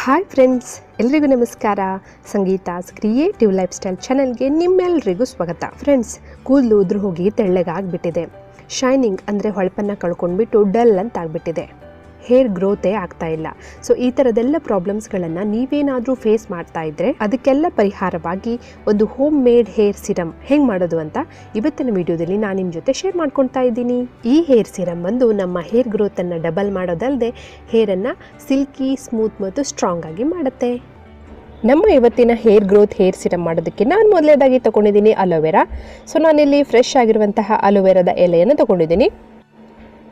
Hi friends ಎಲ್ರಿಗೂ ನಮಸ್ಕಾರ. ಸಂಗೀತಾಸ್ creative life style ಚಾನಲ್ಗೆ ನಿಮ್ಮೆಲ್ಲರಿಗೂ ಸ್ವಾಗತ. ಫ್ರೆಂಡ್ಸ್ ಕೂದಲು ಉದುರು ಹೋಗಿ ತೆಳ್ಳಗಾಗ್ಬಿಟ್ಟಿದೆ. ಶೈನಿಂಗ್ ಅಂದರೆ ಹೊಳಪನ್ನು ಕಳ್ಕೊಂಡ್ಬಿಟ್ಟು ಡಲ್ ಅಂತ ಆಗ್ಬಿಟ್ಟಿದೆ ಹೇರ್ ಗ್ರೋತೇ ಆಗ್ತಾ ಇಲ್ಲ. ಸೊ ಈ ಥರದೆಲ್ಲ ಪ್ರಾಬ್ಲಮ್ಸ್ಗಳನ್ನು ನೀವೇನಾದರೂ ಫೇಸ್ ಮಾಡ್ತಾ ಇದ್ದರೆ ಅದಕ್ಕೆಲ್ಲ ಪರಿಹಾರವಾಗಿ ಒಂದು ಹೋಮ್ ಮೇಡ್ ಹೇರ್ ಸಿರಮ್ ಹೆಂಗೆ ಮಾಡೋದು ಅಂತ ಇವತ್ತಿನ ವಿಡಿಯೋದಲ್ಲಿ ನಾನು ನಿಮ್ಮ ಜೊತೆ ಶೇರ್ ಮಾಡ್ಕೊಳ್ತಾ ಇದ್ದೀನಿ. ಈ ಹೇರ್ ಸಿರಮ್ ಬಂದು ನಮ್ಮ ಹೇರ್ ಗ್ರೋತನ್ನು ಡಬಲ್ ಮಾಡೋದಲ್ಲದೆ ಹೇರನ್ನು ಸಿಲ್ಕಿ ಸ್ಮೂತ್ ಮತ್ತು ಸ್ಟ್ರಾಂಗ್ ಆಗಿ ಮಾಡುತ್ತೆ. ನಮ್ಮ ಇವತ್ತಿನ ಹೇರ್ ಗ್ರೋತ್ ಹೇರ್ ಸಿರಮ್ ಮಾಡೋದಕ್ಕೆ ನಾನು ಮೊದಲೇದಾಗಿ ತೊಗೊಂಡಿದ್ದೀನಿ ಅಲೋವೆರಾ ಸೊ ನಾನಿಲ್ಲಿ ಫ್ರೆಶ್ ಆಗಿರುವಂತಹ ಅಲೋವೆರಾದ ಎಲೆಯನ್ನು ತೊಗೊಂಡಿದ್ದೀನಿ.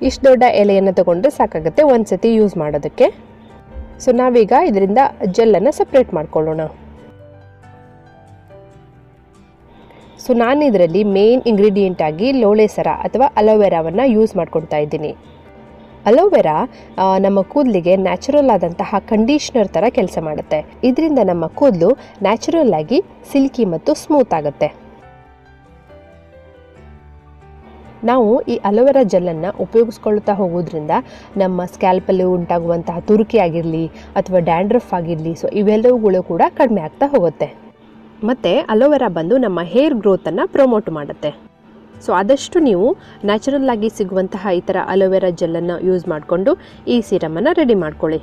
ಇಷ್ಟು ದೊಡ್ಡ ಎಲೆಯನ್ನು ತೊಗೊಂಡ್ರೆ ಸಾಕಾಗುತ್ತೆ ಒಂದು ಸತಿ ಯೂಸ್ ಮಾಡೋದಕ್ಕೆ. ಸೊ ನಾವೀಗ ಇದರಿಂದ ಜೆಲ್ಲನ್ನು ಸಪ್ರೇಟ್ ಮಾಡ್ಕೊಳ್ಳೋಣ. ಸೊ ನಾನು ಇದರಲ್ಲಿ ಮೇನ್ ಇಂಗ್ರೀಡಿಯೆಂಟ್ ಆಗಿ ಲೋಳೆ ಸರ ಅಥವಾ ಅಲೋವೆರಾವನ್ನು ಯೂಸ್ ಮಾಡ್ಕೊಳ್ತಾ ಇದ್ದೀನಿ. ಅಲೋವೆರಾ ನಮ್ಮ ಕೂದಲಿಗೆ ನ್ಯಾಚುರಲ್ ಆದಂತಹ ಕಂಡೀಷ್ನರ್ ಥರ ಕೆಲಸ ಮಾಡುತ್ತೆ. ಇದರಿಂದ ನಮ್ಮ ಕೂದಲು ನ್ಯಾಚುರಲ್ ಆಗಿ ಸಿಲ್ಕಿ ಮತ್ತು ಸ್ಮೂತ್ ಆಗುತ್ತೆ. ನಾವು ಈ ಅಲೋವೆರಾ ಜೆಲ್ಲನ್ನು ಉಪಯೋಗಿಸ್ಕೊಳ್ತಾ ಹೋಗೋದ್ರಿಂದ ನಮ್ಮ ಸ್ಕ್ಯಾಲ್ಪಲ್ಲಿ ಉಂಟಾಗುವಂತಹ ತುರುಕಿ ಆಗಿರಲಿ ಅಥವಾ ಡ್ಯಾಂಡ್ರಫ್ ಆಗಿರಲಿ ಸೊ ಇವೆಲ್ಲವುಗಳು ಕೂಡ ಕಡಿಮೆ ಆಗ್ತಾ ಹೋಗುತ್ತೆ. ಮತ್ತು ಅಲೋವೆರಾ ಬಂದು ನಮ್ಮ ಹೇರ್ ಗ್ರೋತನ್ನು ಪ್ರಮೋಟ್ ಮಾಡುತ್ತೆ. ಸೊ ಆದಷ್ಟು ನೀವು ನ್ಯಾಚುರಲ್ ಆಗಿ ಸಿಗುವಂತಹ ಈ ಥರ ಅಲೋವೆರಾ ಜೆಲ್ಲನ್ನು ಯೂಸ್ ಮಾಡಿಕೊಂಡು ಈ ಸಿರಮನ್ನು ರೆಡಿ ಮಾಡ್ಕೊಳ್ಳಿ.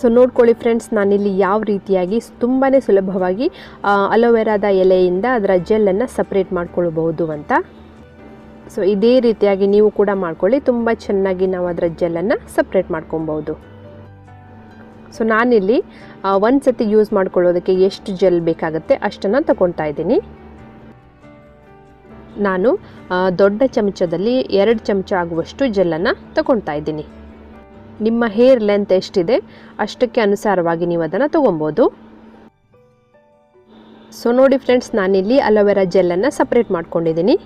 ಸೊ ನೋಡ್ಕೊಳ್ಳಿ ಫ್ರೆಂಡ್ಸ್ ನಾನಿಲ್ಲಿ ಯಾವ ರೀತಿಯಾಗಿ ತುಂಬಾ ಸುಲಭವಾಗಿ ಅಲೋವೆರಾದ ಎಲೆಯಿಂದ ಅದರ ಜೆಲ್ಲನ್ನು ಸಪ್ರೇಟ್ ಮಾಡ್ಕೊಳ್ಬಹುದು ಅಂತ. ಸೊ ಇದೇ ರೀತಿಯಾಗಿ ನೀವು ಕೂಡ ಮಾಡ್ಕೊಳ್ಳಿ. ತುಂಬ ಚೆನ್ನಾಗಿ ನಾವು ಅದರ ಜೆಲ್ಲನ್ನು ಸಪ್ರೇಟ್ ಮಾಡ್ಕೊಬೋದು ಸೊ ನಾನಿಲ್ಲಿ ಒಂದು ಸತಿ ಯೂಸ್ ಮಾಡ್ಕೊಳ್ಳೋದಕ್ಕೆ ಎಷ್ಟು ಜೆಲ್ ಬೇಕಾಗುತ್ತೆ ಅಷ್ಟನ್ನು ತಗೊಳ್ತಾ ಇದ್ದೀನಿ. ನಾನು ದೊಡ್ಡ ಚಮಚದಲ್ಲಿ ಎರಡು ಚಮಚ ಆಗುವಷ್ಟು ಜೆಲ್ಲನ್ನು ತಗೊಳ್ತಾ ಇದ್ದೀನಿ. ನಿಮ್ಮ ಹೇರ್ ಲೆಂತ್ ಎಷ್ಟಿದೆ ಅಷ್ಟಕ್ಕೆ ಅನುಸಾರವಾಗಿ ನೀವು ಅದನ್ನು ತೊಗೊಬೋದು. ಸೊ ನೋಡಿ ಫ್ರೆಂಡ್ಸ್ ನಾನಿಲ್ಲಿ ಅಲೋವೆರಾ ಜೆಲ್ಲನ್ನು ಸಪ್ರೇಟ್ ಮಾಡ್ಕೊಂಡಿದ್ದೀನಿ.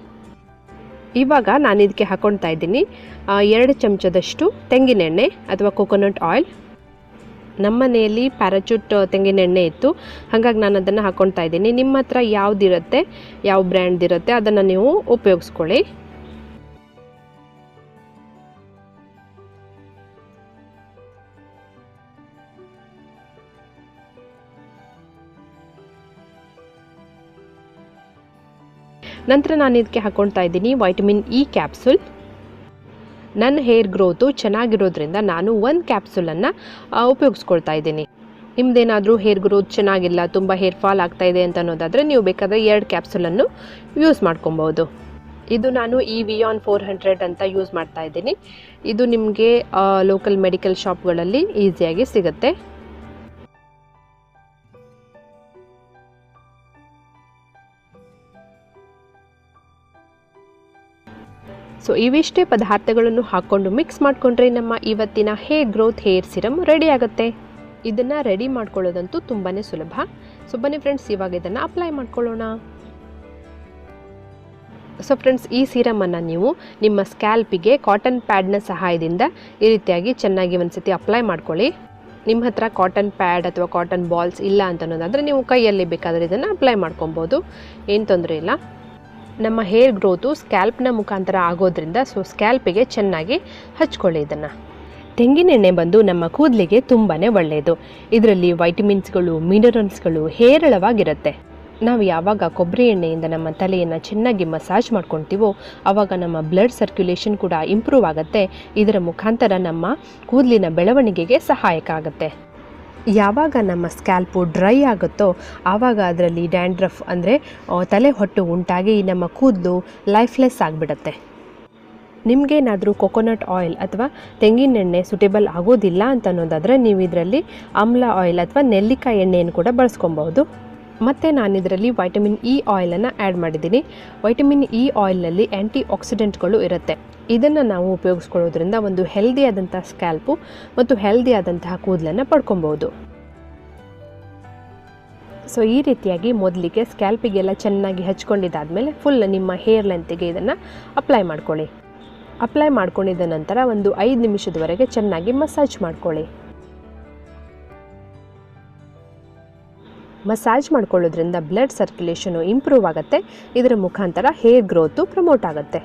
ಇವಾಗ ನಾನು ಇದಕ್ಕೆ ಹಾಕೊಳ್ತಾ ಇದ್ದೀನಿ ಎರಡು ಚಮಚದಷ್ಟು ತೆಂಗಿನೆಣ್ಣೆ ಅಥವಾ ಕೊಕೊನಟ್ ಆಯಿಲ್ ನಮ್ಮ ಮನೆಯಲ್ಲಿ ಪ್ಯಾರಾಚೂಟ್ ತೆಂಗಿನೆಣ್ಣೆ ಇತ್ತು. ಹಾಗಾಗಿ ನಾನು ಅದನ್ನು ಹಾಕ್ಕೊಳ್ತಾ ಇದ್ದೀನಿ. ನಿಮ್ಮ ಹತ್ರ ಯಾವುದಿರುತ್ತೆ, ಯಾವ ಬ್ರ್ಯಾಂಡ್ದಿರುತ್ತೆ ಅದನ್ನು ನೀವು ಉಪಯೋಗಿಸ್ಕೊಳ್ಳಿ. ನಂತರ ನಾನು ಇದಕ್ಕೆ ಹಾಕ್ಕೊಳ್ತಾ ಇದ್ದೀನಿ ವೈಟಮಿನ್ ಇ ಕ್ಯಾಪ್ಸುಲ್ ನನ್ನ ಹೇರ್ ಗ್ರೋತು ಚೆನ್ನಾಗಿರೋದ್ರಿಂದ ನಾನು ಒಂದು ಕ್ಯಾಪ್ಸುಲನ್ನು ಉಪಯೋಗಿಸ್ಕೊಳ್ತಾ ಇದ್ದೀನಿ. ನಿಮ್ಮದೇನಾದರೂ ಹೇರ್ ಗ್ರೋತ್ ಚೆನ್ನಾಗಿಲ್ಲ, ತುಂಬ ಹೇರ್ ಫಾಲ್ ಆಗ್ತಾ ಇದೆ ಅಂತ ಅನ್ನೋದಾದರೆ ನೀವು ಬೇಕಾದರೆ ಎರಡು ಕ್ಯಾಪ್ಸುಲನ್ನು ಯೂಸ್ ಮಾಡ್ಕೊಬೋದು ಇದು ನಾನು ಈ ವಿಯಾನ್ ಫೋರ್ ಹಂಡ್ರೆಡ್ ಅಂತ ಯೂಸ್ ಮಾಡ್ತಾ ಇದ್ದೀನಿ. ಇದು ನಿಮಗೆ ಲೋಕಲ್ ಮೆಡಿಕಲ್ ಶಾಪ್ಗಳಲ್ಲಿ ಈಸಿಯಾಗಿ ಸಿಗುತ್ತೆ. ಸೊ ಇವಿಷ್ಟೇ ಪದಾರ್ಥಗಳನ್ನು ಹಾಕ್ಕೊಂಡು ಮಿಕ್ಸ್ ಮಾಡಿಕೊಂಡ್ರೆ ನಮ್ಮ ಇವತ್ತಿನ hair growth hair serum ready ಆಗುತ್ತೆ. ಇದನ್ನು ರೆಡಿ ಮಾಡ್ಕೊಳ್ಳೋದಂತೂ ತುಂಬಾ ಸುಲಭ. ಸೊ ಬನ್ನಿ ಫ್ರೆಂಡ್ಸ್, ಇವಾಗ ಇದನ್ನು ಅಪ್ಲೈ ಮಾಡ್ಕೊಳ್ಳೋಣ. ಸೊ ಫ್ರೆಂಡ್ಸ್, ಈ ಸೀರಮನ್ನು ನೀವು ನಿಮ್ಮ ಸ್ಕ್ಯಾಲ್ಪಿಗೆ ಕಾಟನ್ ಪ್ಯಾಡ್ನ ಸಹಾಯದಿಂದ ಈ ರೀತಿಯಾಗಿ ಚೆನ್ನಾಗಿ ಒಂದ್ಸತಿ ಅಪ್ಲೈ ಮಾಡ್ಕೊಳ್ಳಿ. ನಿಮ್ಮ ಹತ್ರ ಕಾಟನ್ ಪ್ಯಾಡ್ ಅಥವಾ ಕಾಟನ್ ಬಾಲ್ಸ್ ಇಲ್ಲ ಅಂತ ಅನ್ನೋದಾದರೆ ನೀವು ಕೈಯಲ್ಲಿ ಬೇಕಾದರೆ ಇದನ್ನು ಅಪ್ಲೈ ಮಾಡ್ಕೊಬೋದು. ಏನು ತೊಂದರೆ ಇಲ್ಲ. ನಮ್ಮ ಹೇರ್ ಗ್ರೋತು ಸ್ಕ್ಯಾಲ್ಪ್ನ ಮುಖಾಂತರ ಆಗೋದ್ರಿಂದ ಸೊ ಸ್ಕ್ಯಾಲ್ಪಿಗೆ ಚೆನ್ನಾಗಿ ಹಚ್ಕೊಳ್ಳಿ ಇದನ್ನು. ತೆಂಗಿನೆಣ್ಣೆ ಬಂದು ನಮ್ಮ ಕೂದಲಿಗೆ ತುಂಬಾ ಒಳ್ಳೆಯದು ಇದರಲ್ಲಿ ವೈಟಮಿನ್ಸ್ಗಳು, ಮಿನರಲ್ಸ್ಗಳು ಹೇರಳವಾಗಿರುತ್ತೆ. ನಾವು ಯಾವಾಗ ಕೊಬ್ಬರಿ ಎಣ್ಣೆಯಿಂದ ನಮ್ಮ ತಲೆಯನ್ನು ಚೆನ್ನಾಗಿ ಮಸಾಜ್ ಮಾಡ್ಕೊತೀವೋ ಆವಾಗ ನಮ್ಮ ಬ್ಲಡ್ ಸರ್ಕ್ಯುಲೇಷನ್ ಕೂಡ ಇಂಪ್ರೂವ್ ಆಗುತ್ತೆ. ಇದರ ಮುಖಾಂತರ ನಮ್ಮ ಕೂದಲಿನ ಬೆಳವಣಿಗೆಗೆ ಸಹಾಯಕ ಆಗುತ್ತೆ. ಯಾವಾಗ ನಮ್ಮ ಸ್ಕ್ಯಾಲ್ಪು ಡ್ರೈ ಆಗುತ್ತೋ ಆವಾಗ ಅದರಲ್ಲಿ ಡ್ಯಾಂಡ್ರಫ್ ಅಂದರೆ ತಲೆ ಹೊಟ್ಟು ಉಂಟಾಗಿ ನಮ್ಮ ಕೂದಲು ಲೈಫ್ಲೆಸ್ ಆಗಿಬಿಡುತ್ತೆ. ನಿಮಗೇನಾದರೂ ಕೊಕೊನಟ್ ಆಯಿಲ್ ಅಥವಾ ತೆಂಗಿನೆಣ್ಣೆ ಸುಟೇಬಲ್ ಆಗೋದಿಲ್ಲ ಅಂತ ಅನ್ನೋದಾದರೆ ನೀವು ಇದರಲ್ಲಿ ಆಮ್ಲ ಆಯಿಲ್ ಅಥವಾ ನೆಲ್ಲಿಕಾಯಿ ಎಣ್ಣೆಯನ್ನು ಕೂಡ ಬಳಸ್ಕೊಬಹುದು. ಮತ್ತು ನಾನು ಇದರಲ್ಲಿ ವೈಟಮಿನ್ ಇ ಆಯಿಲನ್ನು ಆ್ಯಡ್ ಮಾಡಿದ್ದೀನಿ. ವೈಟಮಿನ್ ಇ ಆಯಿಲ್ನಲ್ಲಿ ಆ್ಯಂಟಿ ಆಕ್ಸಿಡೆಂಟ್ಗಳು ಇರುತ್ತೆ. ಇದನ್ನು ನಾವು ಉಪಯೋಗಿಸ್ಕೊಳ್ಳೋದ್ರಿಂದ ಒಂದು ಹೆಲ್ದಿ ಆದಂಥ ಸ್ಕ್ಯಾಲ್ಪು ಮತ್ತು ಹೆಲ್ದಿ ಆದಂತಹ ಕೂದಲನ್ನು ಪಡ್ಕೊಬೋದು ಸೊ ಈ ರೀತಿಯಾಗಿ ಮೊದಲಿಗೆ ಸ್ಕ್ಯಾಲ್ಪಿಗೆಲ್ಲ ಚೆನ್ನಾಗಿ ಹಚ್ಕೊಂಡಿದ್ದಾದಮೇಲೆ ಫುಲ್ ನಿಮ್ಮ ಹೇರ್ ಲೆಂತಿಗೆ ಇದನ್ನು ಅಪ್ಲೈ ಮಾಡ್ಕೊಳ್ಳಿ. ಅಪ್ಲೈ ಮಾಡ್ಕೊಂಡಿದ್ದ ನಂತರ ಒಂದು ಐದು ನಿಮಿಷದವರೆಗೆ ಚೆನ್ನಾಗಿ ಮಸಾಜ್ ಮಾಡ್ಕೊಳ್ಳಿ. ಮಸಾಜ್ ಮಾಡ್ಕೊಳ್ಳೋದ್ರಿಂದ ಬ್ಲಡ್ ಸರ್ಕ್ಯುಲೇಷನು ಇಂಪ್ರೂವ್ ಆಗುತ್ತೆ. ಇದರ ಮುಖಾಂತರ ಹೇರ್ ಗ್ರೋತು ಪ್ರಮೋಟ್ ಆಗುತ್ತೆ.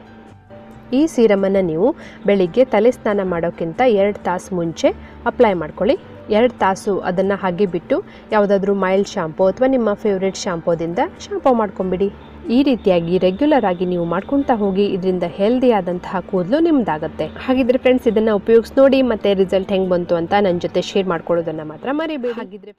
ಈ ಸೀರಮನ್ನು ನೀವು ಬೆಳಿಗ್ಗೆ ತಲೆ ಸ್ನಾನ ಮಾಡೋಕ್ಕಿಂತ ಎರಡು ತಾಸು ಮುಂಚೆ ಅಪ್ಲೈ ಮಾಡ್ಕೊಳ್ಳಿ. ಎರಡು ತಾಸು ಅದನ್ನು ಹಾಗೆ ಬಿಟ್ಟು ಯಾವುದಾದ್ರೂ ಮೈಲ್ಡ್ ಶಾಂಪು ಅಥವಾ ನಿಮ್ಮ ಫೇವ್ರೆಟ್ ಶಾಂಪೂದಿಂದ ಶಾಂಪೂ ಮಾಡ್ಕೊಂಬಿಡಿ. ಈ ರೀತಿಯಾಗಿ ರೆಗ್ಯುಲರ್ ಆಗಿ ನೀವು ಮಾಡ್ಕೊಳ್ತಾ ಹೋಗಿ ಇದರಿಂದ ಹೆಲ್ದಿ ಆದಂತಹ ಕೂದಲು ನಿಮ್ದಾಗುತ್ತೆ. ಹಾಗಿದ್ರೆ ಫ್ರೆಂಡ್ಸ್ ಇದನ್ನ ಉಪಯೋಗಿಸಿ ನೋಡಿ ಮತ್ತೆ ರಿಸಲ್ಟ್ ಹೆಂಗ್ ಬಂತು ಅಂತ ನನ್ನ ಜೊತೆ ಶೇರ್ ಮಾಡ್ಕೊಳ್ಳೋದನ್ನ ಮಾತ್ರ ಮರಿಬೇಡಿ. ಹಾಗಿದ್ರೆ